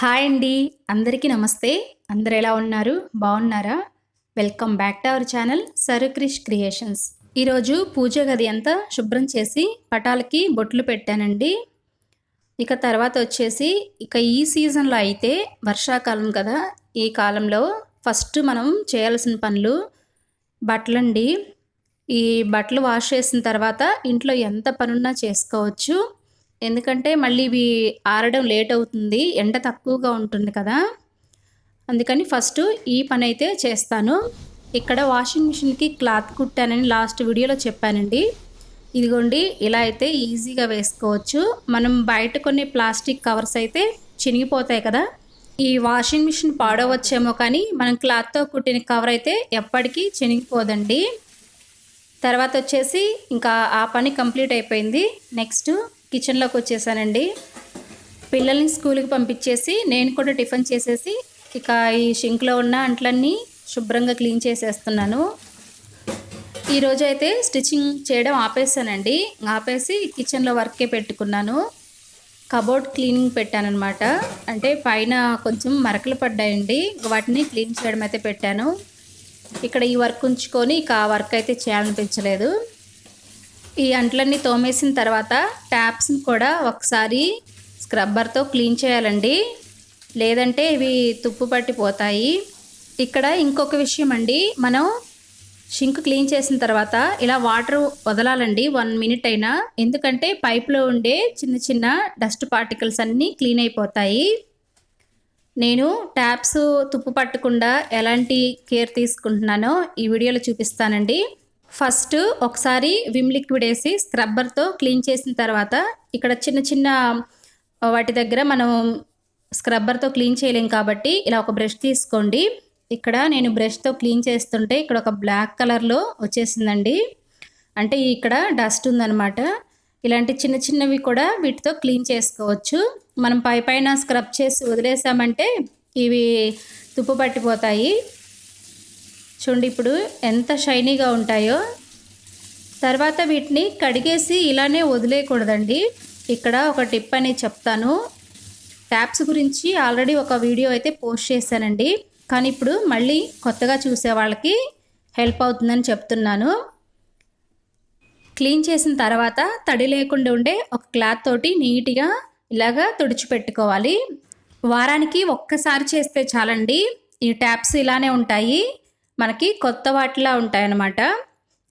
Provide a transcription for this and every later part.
Hi అండి. అందరికీ నమస్తే. అందరు ఎలా ఉన్నారు? బాగున్నారా? Welcome back to our channel Sarukrish creations. ఈరోజు పూజ గది అంతా శుభ్రం చేసి పటాలకి బొట్లు పెట్టానండి. ఇక తర్వాత వచ్చేసి ఇక ఈ సీజన్లో అయితే వర్షాకాలం కదా. ఈ కాలంలో ఫస్ట్ మనం చేయాల్సిన పనులు బట్టలండి. ఈ బట్టలు వాష్ చేసిన తర్వాత ఇంట్లో ఎంత పనున్నా చేసుకోవచ్చు. ఎందుకంటే మళ్ళీ ఇవి ఆరడం లేట్ అవుతుంది ఎండ తక్కువగా ఉంటుంది కదా. అందుకని ఫస్ట్ ఈ పని అయితే చేస్తాను. ఇక్కడ వాషింగ్ మిషన్కి క్లాత్ కుట్టానని లాస్ట్ వీడియోలో చెప్పానండి. ఇదిగోండి ఇలా అయితే ఈజీగా వేసుకోవచ్చు. మనం బయట కొన్ని ప్లాస్టిక్ కవర్స్ అయితే చినిగిపోతాయి కదా. ఈ వాషింగ్ మిషన్ పాడవచ్చేమో కానీ మనం క్లాత్తో కుట్టిన కవర్ అయితే ఎప్పటికీ చినిగిపోదండి. తర్వాత వచ్చేసి ఇంకా ఆ పని కంప్లీట్ అయిపోయింది. నెక్స్ట్ కిచెన్లోకి వచ్చేసానండి. పిల్లల్ని స్కూల్కి పంపించేసి నేను కూడా టిఫిన్ చేసేసి ఇక ఈ షింక్లో ఉన్న అంట్లన్నీ శుభ్రంగా క్లీన్ చేసేస్తున్నాను. ఈరోజు అయితే స్టిచ్చింగ్ చేయడం ఆపేసానండి. ఆపేసి కిచెన్లో వర్కే పెట్టుకున్నాను. కబోర్డ్ క్లీనింగ్ పెట్టానమాట అంటే పైన కొంచెం మరకలు పడ్డాయండి. వాటిని క్లీన్ చేయడం అయితే పెట్టాను. ఇక్కడ ఈ వర్క్ ఉంచుకొని ఇక ఆ వర్క్ అయితే చేయాలనిపించలేదు. ఈ అంట్లన్నీ తోమేసిన తర్వాత ట్యాప్స్ని కూడా ఒకసారి స్క్రబ్బర్తో క్లీన్ చేయాలండి. లేదంటే ఇవి తుప్పు పట్టిపోతాయి. ఇక్కడ ఇంకొక విషయం అండి. మనం షింక్ క్లీన్ చేసిన తర్వాత ఇలా వాటర్ వదలాలండి. వన్ మినిట్ అయినా. ఎందుకంటే పైప్లో ఉండే చిన్న చిన్న డస్ట్ పార్టికల్స్ అన్నీ క్లీన్ అయిపోతాయి. నేను ట్యాప్స్ తుప్పు పట్టకుండా ఎలాంటి కేర్ తీసుకుంటున్నానో ఈ వీడియోలో చూపిస్తానండి. ఫస్ట్ ఒకసారి విమ్ లిక్విడ్ వేసి స్క్రబ్బర్తో క్లీన్ చేసిన తర్వాత ఇక్కడ చిన్న చిన్న వాటి దగ్గర మనం స్క్రబ్బర్తో క్లీన్ చేయలేం కాబట్టి ఇలా ఒక బ్రష్ తీసుకోండి. ఇక్కడ నేను బ్రష్తో క్లీన్ చేస్తుంటే ఇక్కడ ఒక బ్లాక్ కలర్లో వచ్చేసిందండి. అంటే ఇక్కడ డస్ట్ ఉందన్నమాట. ఇలాంటి చిన్న చిన్నవి కూడా వీటితో క్లీన్ చేసుకోవచ్చు. మనం పై పైన స్క్రబ్ చేసి వదిలేసామంటే ఇవి తుప్పు పట్టిపోతాయి. చూడండి ఇప్పుడు ఎంత షైనీగా ఉంటాయో. తర్వాత వీటిని కడిగేసి ఇలానే వదిలేయకూడదండి. ఇక్కడ ఒక టిప్ అనేది చెప్తాను. ట్యాప్స్ గురించి ఆల్రెడీ ఒక వీడియో అయితే పోస్ట్ చేశానండి. కానీ ఇప్పుడు మళ్ళీ కొత్తగా చూసే వాళ్ళకి హెల్ప్ అవుతుందని చెప్తున్నాను. క్లీన్ చేసిన తర్వాత తడి లేకుండా ఉండే ఒక క్లాత్ తోటి నీట్గా ఇలాగా తుడిచిపెట్టుకోవాలి. వారానికి ఒక్కసారి చేస్తే చాలండి. ఈ ట్యాప్స్ ఇలానే ఉంటాయి. మనకి కొత్త వాటిలా ఉంటాయన్నమాట.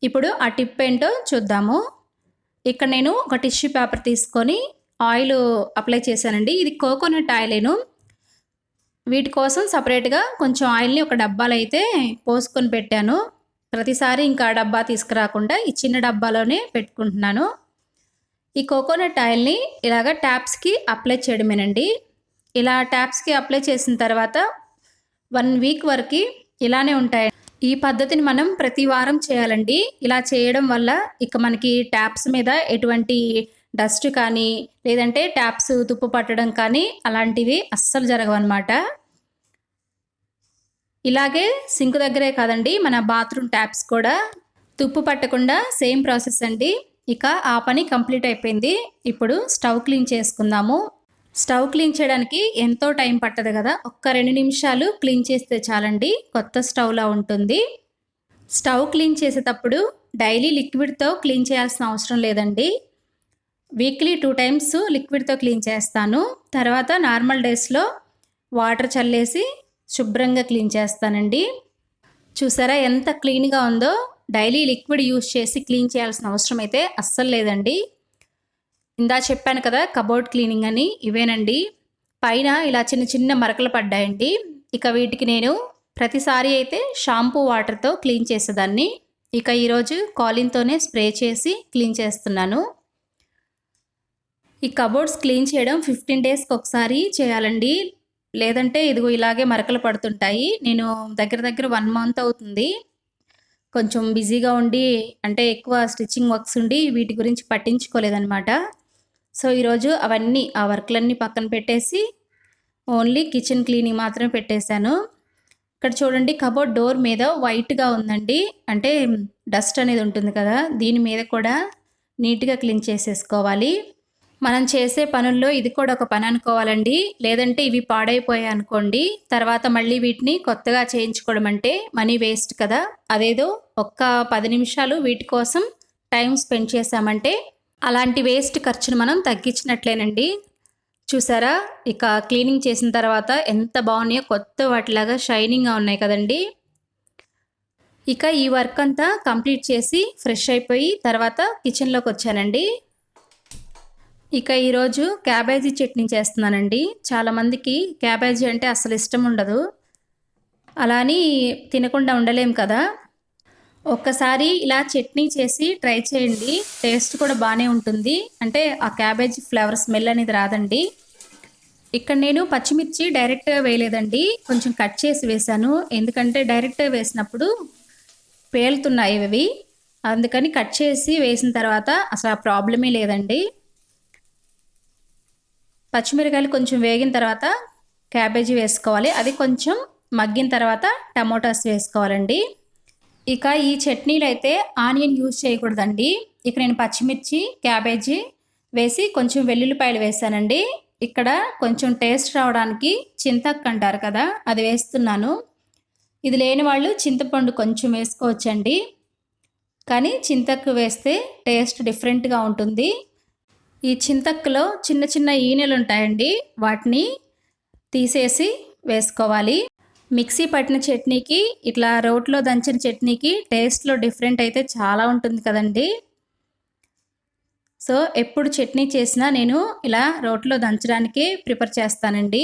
ఇప్పుడు ఆ టిప్ ఏంటో చూద్దాము. ఇక్కడ నేను ఒక టిష్యూ పేపర్ తీసుకొని ఆయిల్ అప్లై చేశానండి. ఇది కోకోనట్ ఆయిలేను. వీటి కోసం సపరేట్గా కొంచెం ఆయిల్ని ఒక డబ్బాలో అయితే పోసుకొని పెట్టాను. ప్రతిసారి ఇంకా డబ్బా తీసుకురాకుండా ఈ చిన్న డబ్బాలోనే పెట్టుకుంటున్నాను. ఈ కోకోనట్ ఆయిల్ని ఇలాగ ట్యాప్స్కి అప్లై చేయడమేనండి. ఇలా ట్యాప్స్కి అప్లై చేసిన తర్వాత వన్ వీక్ వరకు ఇలానే ఉంటాయి. ఈ పద్ధతిని మనం ప్రతి వారం చేయాలండి. ఇలా చేయడం వల్ల ఇక మనకి ట్యాప్స్ మీద ఎటువంటి డస్ట్ కానీ లేదంటే ట్యాప్స్ తుప్పు పట్టడం కానీ అలాంటివి అస్సలు జరగవన్నమాట. ఇలాగే సింక్ దగ్గరే కాదండి మన బాత్రూమ్ ట్యాప్స్ కూడా తుప్పు పట్టకుండా సేమ్ ప్రాసెస్ అండి. ఇక ఆ పని కంప్లీట్ అయిపోయింది. ఇప్పుడు స్టవ్ క్లీన్ చేసుకుందాము. స్టవ్ క్లీన్ చేయడానికి ఎంతో టైం పట్టదు కదా. ఒక్క రెండు నిమిషాలు క్లీన్ చేస్తే చాలండి. కొత్త స్టవ్లా ఉంటుంది. స్టవ్ క్లీన్ చేసేటప్పుడు డైలీ లిక్విడ్తో క్లీన్ చేయాల్సిన అవసరం లేదండి. వీక్లీ టూ టైమ్స్ లిక్విడ్తో క్లీన్ చేస్తాను. తర్వాత నార్మల్ డేస్లో వాటర్ చల్లేసి శుభ్రంగా క్లీన్ చేస్తానండి. చూసారా ఎంత క్లీన్గా ఉందో. డైలీ లిక్విడ్ యూస్ చేసి క్లీన్ చేయాల్సిన అవసరం అయితే అస్సలు లేదండి. ఇందా చెప్పాను కదా కబోర్డ్ క్లీనింగ్ అని. ఇవేనండి. పైన ఇలా చిన్న చిన్న మరకలు పడ్డాయండి. ఇక వీటికి నేను ప్రతిసారి అయితే షాంపూ వాటర్తో క్లీన్ చేసేదాన్ని. ఇక ఈరోజు కాలిన్తోనే స్ప్రే చేసి క్లీన్ చేస్తున్నాను. ఈ కబోర్డ్స్ క్లీన్ చేయడం ఫిఫ్టీన్ డేస్కి ఒకసారి చేయాలండి. లేదంటే ఇదిగో ఇలాగే మరకలు పడుతుంటాయి. నేను దగ్గర దగ్గర వన్ మంత్ అవుతుంది. కొంచెం బిజీగా ఉండి అంటే ఎక్కువ స్టిచ్చింగ్ వర్క్స్ ఉండి వీటి గురించి పట్టించుకోలేదనమాట సో ఈరోజు అవన్నీ ఆ వర్క్లన్నీ పక్కన పెట్టేసి ఓన్లీ కిచెన్ క్లీనింగ్ మాత్రమే పెట్టేశాను. ఇక్కడ చూడండి కబోర్డ్ డోర్ మీద వైట్గా ఉందండి. అంటే డస్ట్ అనేది ఉంటుంది కదా దీని మీద కూడా నీట్గా క్లీన్ చేసేసుకోవాలి. మనం చేసే పనుల్లో ఇది కూడా ఒక పని అనుకోవాలండి. లేదంటే ఇవి పాడైపోయాయి అనుకోండి. తర్వాత మళ్ళీ వీటిని కొత్తగా చేయించుకోవడం అంటే మనీ వేస్ట్ కదా. అదేదో ఒక్క పది నిమిషాలు వీటి కోసం టైం స్పెండ్ చేసామంటే అలాంటి వేస్ట్ ఖర్చును మనం తగ్గించినట్లేనండి. చూసారా? ఇక క్లీనింగ్ చేసిన తర్వాత ఎంత బాగున్నాయో కొత్త వాటిలాగా షైనింగ్గా ఉన్నాయి కదండి. ఇక ఈ వర్క్ అంతా కంప్లీట్ చేసి ఫ్రెష్ అయిపోయి తర్వాత కిచెన్లోకి వచ్చానండి. ఇక ఈరోజు క్యాబేజీ చట్నీ చేస్తున్నానండి. చాలామందికి క్యాబేజీ అంటే అసలు ఇష్టం ఉండదు. అలా అని తినకుండా ఉండలేం కదా. ఒక్కసారి ఇలా చట్నీ చేసి ట్రై చేయండి. టేస్ట్ కూడా బాగానే ఉంటుంది. అంటే ఆ క్యాబేజ్ ఫ్లేవర్ స్మెల్ అనేది రాదండి. ఇక్కడ నేను పచ్చిమిర్చి డైరెక్ట్గా వేయలేదండి. కొంచెం కట్ చేసి వేశాను. ఎందుకంటే డైరెక్ట్గా వేసినప్పుడు పేలుతున్నాయి ఇవి. అందుకని కట్ చేసి వేసిన తర్వాత అసలు ఆ ప్రాబ్లమే లేదండి. పచ్చిమిరకాయలు కొంచెం వేగిన తర్వాత క్యాబేజీ వేసుకోవాలి. అది కొంచెం మగ్గిన తర్వాత టమోటాస్ వేసుకోవాలండి. ఇక ఈ చట్నీలు అయితే ఆనియన్ యూజ్ చేయకూడదండి. ఇక నేను పచ్చిమిర్చి క్యాబేజీ వేసి కొంచెం వెల్లుల్లిపాయలు వేసానండి. ఇక్కడ కొంచెం టేస్ట్ రావడానికి చింతక్ అంటారు కదా అది వేస్తున్నాను. ఇది లేని వాళ్ళు చింతపండు కొంచెం వేసుకోవచ్చండి. కానీ చింతక్కు వేస్తే టేస్ట్ డిఫరెంట్గా ఉంటుంది. ఈ చింతక్కులో చిన్న చిన్న ఈనెలు ఉంటాయండి వాటిని తీసేసి వేసుకోవాలి. మిక్సీ పట్టిన చట్నీకి ఇట్లా రోట్లో దంచిన చట్నీకి టేస్ట్లో డిఫరెంట్ అయితే చాలా ఉంటుంది కదండి. సో ఎప్పుడు చట్నీ చేసినా నేను ఇలా రోట్లో దంచడానికి ప్రిపేర్ చేస్తానండి.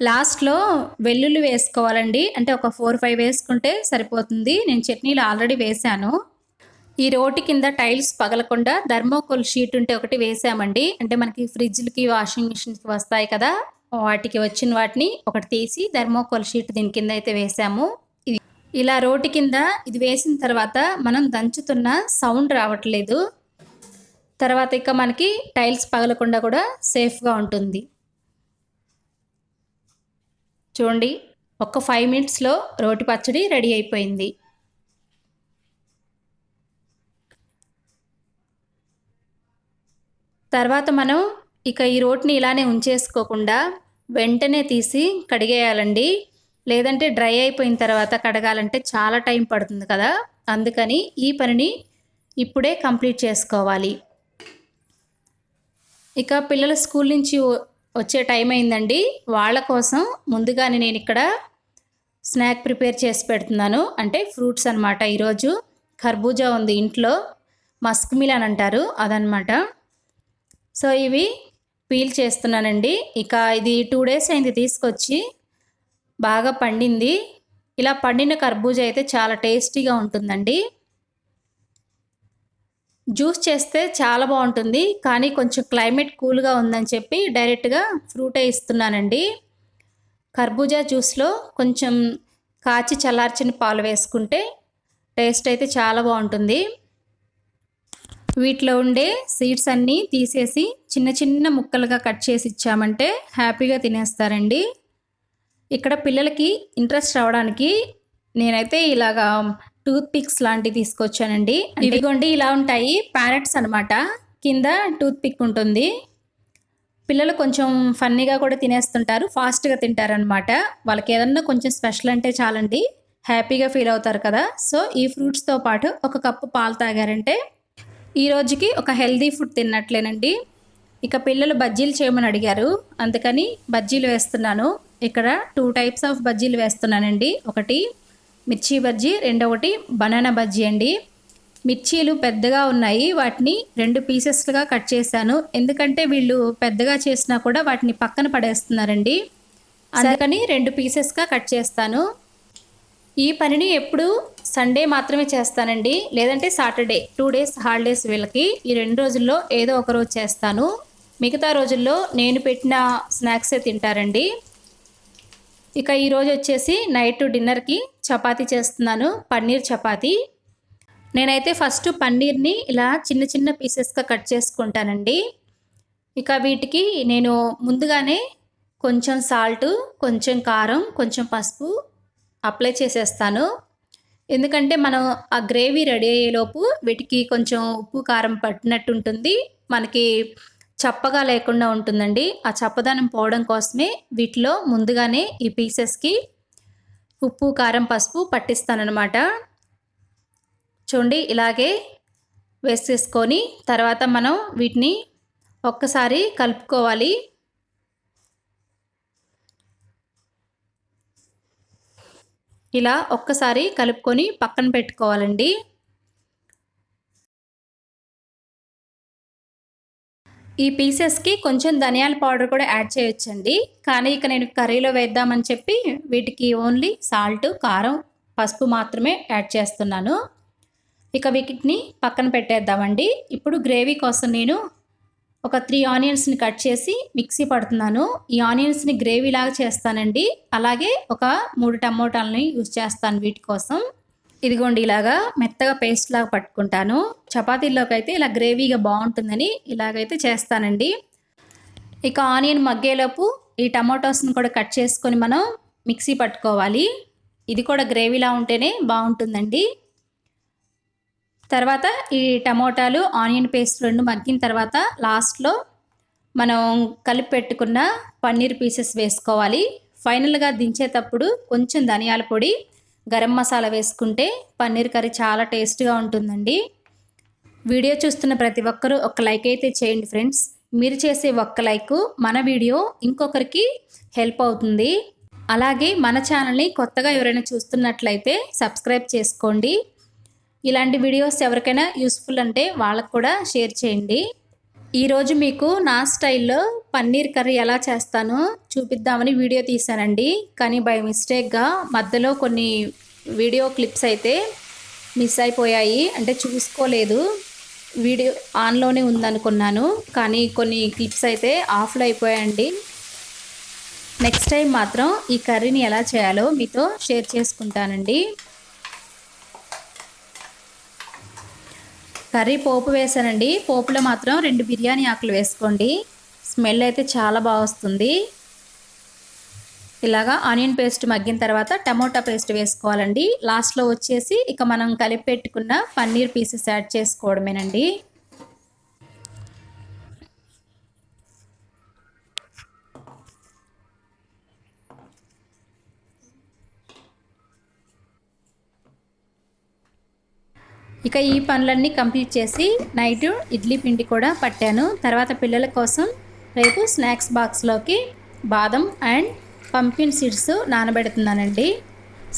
లాస్ట్లో వెల్లుల్లి వేసుకోవాలండి. అంటే ఒక ఫోర్ ఫైవ్ వేసుకుంటే సరిపోతుంది. నేను చట్నీలు ఆల్రెడీ వేశాను. ఈ రోటి కింద టైల్స్ పగలకుండా ధర్మోకోల్ షీట్ ఉంటే ఒకటి వేసామండి. అంటే మనకి ఫ్రిడ్జ్లకి వాషింగ్ మిషన్కి వస్తాయి కదా. వాటికి వచ్చిన వాటిని ఒకటి తీసి ధర్మోకోల్ షీట్ దీని కింద అయితే వేసాము. ఇది ఇలా రోటి కింద ఇది వేసిన తర్వాత మనం దంచుతున్న సౌండ్ రావట్లేదు. తర్వాత ఇక మనకి టైల్స్ పగలకుండా కూడా సేఫ్గా ఉంటుంది. చూడండి ఒక ఫైవ్ మినిట్స్లో రోటి పచ్చడి రెడీ అయిపోయింది. తర్వాత మనం ఇక ఈ రోట్ని ఇలానే ఉంచేసుకోకుండా వెంటనే తీసి కడిగేయాలండి. లేదంటే డ్రై అయిపోయిన తర్వాత కడగాలంటే చాలా టైం పడుతుంది కదా. అందుకని ఈ పనిని ఇప్పుడే కంప్లీట్ చేసుకోవాలి. ఇక పిల్లల స్కూల్ నుంచి వచ్చే టైం అయిందండి. వాళ్ళ కోసం ముందుగానే నేను ఇక్కడ స్నాక్ ప్రిపేర్ చేసి పెడుతున్నాను. అంటే ఫ్రూట్స్ అనమాట ఈరోజు ఖర్బూజా ఉంది ఇంట్లో. మస్క్ అని అంటారు అదనమాట సో ఇవి పీల్ చేస్తున్నానండి. ఇక ఇది టూ డేస్ అయింది తీసుకొచ్చి. బాగా పండింది. ఇలా పండిన కర్బూజా అయితే చాలా టేస్టీగా ఉంటుందండి. జ్యూస్ చేస్తే చాలా బాగుంటుంది. కానీ కొంచెం క్లైమేట్ కూల్గా ఉందని చెప్పి డైరెక్ట్గా ఫ్రూటే ఇస్తున్నానండి. కర్బూజా జ్యూస్లో కొంచెం కాచి చల్లార్చిన పాలు వేసుకుంటే టేస్ట్ అయితే చాలా బాగుంటుంది. వీటిలో ఉండే సీడ్స్ అన్నీ తీసేసి చిన్న చిన్న ముక్కలుగా కట్ చేసి ఇచ్చామంటే హ్యాపీగా తినేస్తారండి. ఇక్కడ పిల్లలకి ఇంట్రెస్ట్ రావడానికి నేనైతే ఇలాగా టూత్ పిక్స్ లాంటివి తీసుకొచ్చానండి. ఇదిగోండి ఇలా ఉంటాయి ప్యారెట్స్ అనమాట కింద టూత్ పిక్ ఉంటుంది. పిల్లలు కొంచెం ఫన్నీగా కూడా తినేస్తుంటారు ఫాస్ట్గా తింటారనమాట వాళ్ళకి ఏదన్నా కొంచెం స్పెషల్ అంటే చాలండి. హ్యాపీగా ఫీల్ అవుతారు కదా. సో ఈ ఫ్రూట్స్తో పాటు ఒక కప్పు పాలు తాగారంటే ఈ రోజుకి ఒక హెల్దీ ఫుడ్ తిన్నట్లేనండి. ఇక పిల్లలు బజ్జీలు చేయమని అడిగారు. అందుకని బజ్జీలు వేస్తున్నాను. ఇక్కడ టూ టైప్స్ ఆఫ్ బజ్జీలు వేస్తున్నానండి. ఒకటి మిర్చి బజ్జీ రెండవటి బనానా బజ్జీ అండి. మిర్చీలు పెద్దగా ఉన్నాయి. వాటిని రెండు పీసెస్లుగా కట్ చేశాను. ఎందుకంటే వీళ్ళు పెద్దగా చేసినా కూడా వాటిని పక్కన పడేస్తున్నారండి. అందుకని రెండు పీసెస్గా కట్ చేస్తాను. ఈ పనిని ఎప్పుడు సండే మాత్రమే చేస్తానండి. లేదంటే సాటర్డే టూ డేస్ హాలిడేస్ వీళ్ళకి. ఈ రెండు రోజుల్లో ఏదో ఒక రోజు చేస్తాను. మిగతా రోజుల్లో నేను పెట్టిన స్నాక్సే తింటారండి. ఇక ఈరోజు వచ్చేసి నైట్ డిన్నర్కి చపాతీ చేస్తున్నాను పన్నీర్ చపాతీ. నేనైతే ఫస్ట్ పన్నీర్ని ఇలా చిన్న చిన్న పీసెస్గా కట్ చేసుకుంటానండి. ఇక వీటికి నేను ముందుగానే కొంచెం సాల్ట్ కొంచెం కారం కొంచెం పసుపు అప్లై చేసేస్తాను. ఎందుకంటే మనం ఆ గ్రేవీ రెడీ అయ్యేలోపు వీటికి కొంచెం ఉప్పు కారం పట్టినట్టు ఉంటుంది మనకి చప్పగా లేకుండా ఉంటుందండి. ఆ చప్పదనం పోవడం కోసమే వీటిలో ముందుగానే ఈ పీసెస్కి ఉప్పు కారం పసుపు పట్టిస్తానమాట చూడండి ఇలాగే వేసేసుకొని తర్వాత మనం వీటిని ఒక్కసారి కలుపుకోవాలి. ఇలా ఒక్కసారి కలుపుకొని పక్కన పెట్టుకోవాలండి. ఈ పీసెస్కి కొంచెం ధనియాల పౌడర్ కూడా యాడ్ చేయొచ్చండి. కానీ ఇక నేను కర్రీలో వేద్దామని చెప్పి వీటికి ఓన్లీ సాల్ట్ కారం పసుపు మాత్రమే యాడ్ చేస్తున్నాను. ఇక వీటిని పక్కన పెట్టేద్దామండి. ఇప్పుడు గ్రేవీ కోసం నేను ఒక త్రీ ఆనియన్స్ని కట్ చేసి మిక్సీ పడుతున్నాను. ఈ ఆనియన్స్ని గ్రేవీ లాగా చేస్తానండి. అలాగే ఒక మూడు టమోటాలని యూజ్ చేస్తాను వీటి కోసం. ఇదిగోండి ఇలాగా మెత్తగా పేస్ట్ లాగా పట్టుకుంటాను. చపాతీల్లోకి అయితే ఇలా గ్రేవీగా బాగుంటుందని ఇలాగైతే చేస్తానండి. ఇక ఆనియన్ మగ్గేలోపు ఈ టమాటోస్ని కూడా కట్ చేసుకొని మనం మిక్సీ పట్టుకోవాలి. ఇది కూడా గ్రేవీలా ఉంటేనే బాగుంటుందండి. తర్వాత ఈ టమోటాలు ఆనియన్ పేస్ట్ రెండు మగ్గిన తర్వాత లాస్ట్లో మనం కలిపి పెట్టుకున్న పన్నీర్ పీసెస్ వేసుకోవాలి. ఫైనల్గా దించేటప్పుడు కొంచెం ధనియాల పొడి గరం మసాలా వేసుకుంటే పన్నీర్ కర్రీ చాలా టేస్ట్గా ఉంటుందండి. వీడియో చూస్తున్న ప్రతి ఒక్కరూ ఒక లైక్ అయితే చేయండి ఫ్రెండ్స్. మీరు చేసే ఒక్క లైక్ మన వీడియో ఇంకొకరికి హెల్ప్ అవుతుంది. అలాగే మన ఛానల్ని కొత్తగా ఎవరైనా చూస్తున్నట్లయితే సబ్స్క్రైబ్ చేసుకోండి. ఇలాంటి వీడియోస్ ఎవరికైనా యూస్ఫుల్ అంటే వాళ్ళకు కూడా షేర్ చేయండి. ఈరోజు మీకు నా స్టైల్లో పన్నీర్ కర్రీ ఎలా చేస్తానో చూపిద్దామని వీడియో తీశానండి. కానీ బై మిస్టేక్గా మధ్యలో కొన్ని వీడియో క్లిప్స్ అయితే మిస్ అయిపోయాయి. అంటే చూసుకోలేదు. వీడియో ఆన్లోనే ఉందనుకున్నాను. కానీ కొన్ని క్లిప్స్ అయితే ఆఫ్లో అయిపోయాయండి. నెక్స్ట్ టైం మాత్రం ఈ కర్రీని ఎలా చేయాలో మీతో షేర్ చేసుకుంటానండి. కర్రీ పోపు వేసానండి పోపులో మాత్రం రెండు బిర్యానీ ఆకులు వేసుకోండి. స్మెల్ అయితే చాలా బాగా వస్తుంది. ఇలాగా ఆనియన్ పేస్ట్ మగ్గిన తర్వాత టమోటా పేస్ట్ వేసుకోవాలండి. లాస్ట్లో వచ్చేసి ఇక మనం కలిపి పెట్టుకున్న పన్నీర్ పీసెస్ యాడ్ చేసుకోవడమేనండి. ఇక ఈ పనులన్నీ కంప్లీట్ చేసి నైట్ ఇడ్లీ పిండి కూడా పట్టాను. తర్వాత పిల్లల కోసం రేపు స్నాక్స్ బాక్స్లోకి బాదం అండ్ పంపిన్ సీడ్స్ నానబెడుతున్నానండి.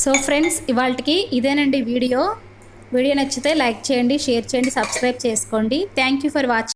సో ఫ్రెండ్స్ ఇవాళకి ఇదేనండి వీడియో. వీడియో నచ్చితే లైక్ చేయండి షేర్ చేయండి సబ్స్క్రైబ్ చేసుకోండి. Thank you for watching